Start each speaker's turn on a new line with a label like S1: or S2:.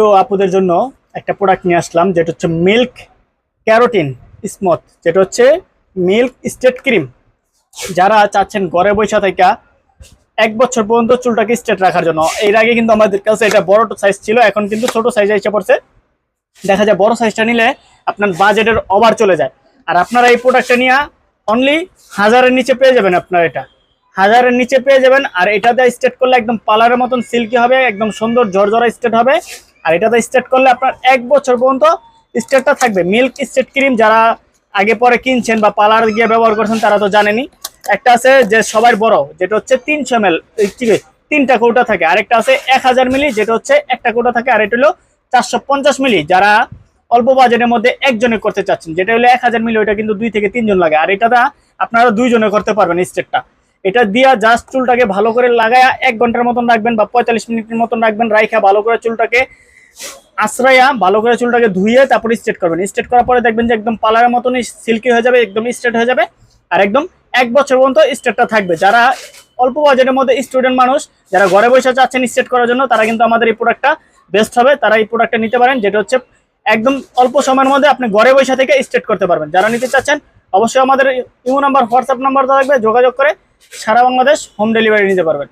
S1: তো আপুদের জন্য একটা প্রোডাক্ট নিয়ে আসলাম, যেটা হচ্ছে মিল্ক ক্যারোটিন স্মথ যেটা হচ্ছে মিল্ক স্টেট ক্রিম যারা চাচ্ছেন ঘরে বসে থেকে এক বছর পর্যন্ত চুলটাকে স্টেট রাখার জন্য, এর আগে কিন্তু আমাদের কাছে এটা বড় সাইজ ছিল, এখন কিন্তু ছোট সাইজে এসে পড়ছে। দেখা যায় বড় সাইজটা নিলে আপনার বাজেটের ওভার চলে যায়। আর আপনারা এই প্রোডাক্টটা নিয়ে অনলি হাজারের নিচে পেয়ে যাবেন আপনার এটা। হাজারের নিচে পেয়ে যাবেন, আর এটা এটাতে স্টেট করলে একদম পালারের মতন সিল্কি হবে, একদম সুন্দর ঝরঝরা স্টেট হবে। আর এটাতে স্টেট করলে আপনার এক বছর পর্যন্ত স্টেটটা থাকবে। মিল্ক স্টেট ক্রিম যারা আগে পরে কিনছেন বা পার্লার গিয়ে ব্যবহার করছেন, তারা তো জানেনই। একটা আছে যে সবার বড়, যেটা হচ্ছে তিনশো এম এল তিনটা কৌটা থাকে। আরেকটা আছে এক হাজার মিলি যেটা হচ্ছে একটা কৌটা থাকে। আর এটা হলো চারশো পঞ্চাশ মিলি যারা অল্প বাজেটের মধ্যে একজনে করতে চাচ্ছেন, যেটা হলো এক হাজার মিলি ওইটা কিন্তু দুই থেকে তিনজন লাগে। আর এটা আপনারা দুইজনে করতে পারবেন স্টেটটা। এটা দিয়া জাস্ট চুলটাকে ভালো করে লাগায় এক ঘণ্টার মতন রাখবেন বা পঁয়তাল্লিশ মিনিটের মতন রাখবেন, রাইখা ভালো করে চুলটাকে আশ্রয়া, ভালো করে চুলটাকে ধুয়ে তারপরে স্ট্রেট করবেন। স্ট্রেট করার পরে দেখবেন যে একদম পালারের মতনই সিল্কি হয়ে যাবে, একদম স্ট্রেট হয়ে যাবে, আর একদম এক বছর পর্যন্ত স্ট্রেটটা থাকবে। যারা অল্প বাজেটের মধ্যে স্টুডেন্ট মানুষ, যারা ঘরে বসে চাচ্ছেন স্ট্রেট করার জন্য, তারা কিন্তু আমাদের এই প্রোডাক্টটা বেস্ট হবে। তারা এই প্রোডাক্টটা নিতে পারেন, যেটা হচ্ছে একদম অল্প সময়ের মধ্যে আপনি ঘরে বসে থেকে স্ট্রেট করতে পারবেন। যারা নিতে চাচ্ছেন, অবশ্যই আমাদের ইমো নাম্বার হোয়াটসঅ্যাপ নাম্বার থাকবে, যোগাযোগ করে সারা বাংলাদেশ হোম ডেলিভারি নিতে পারবেন।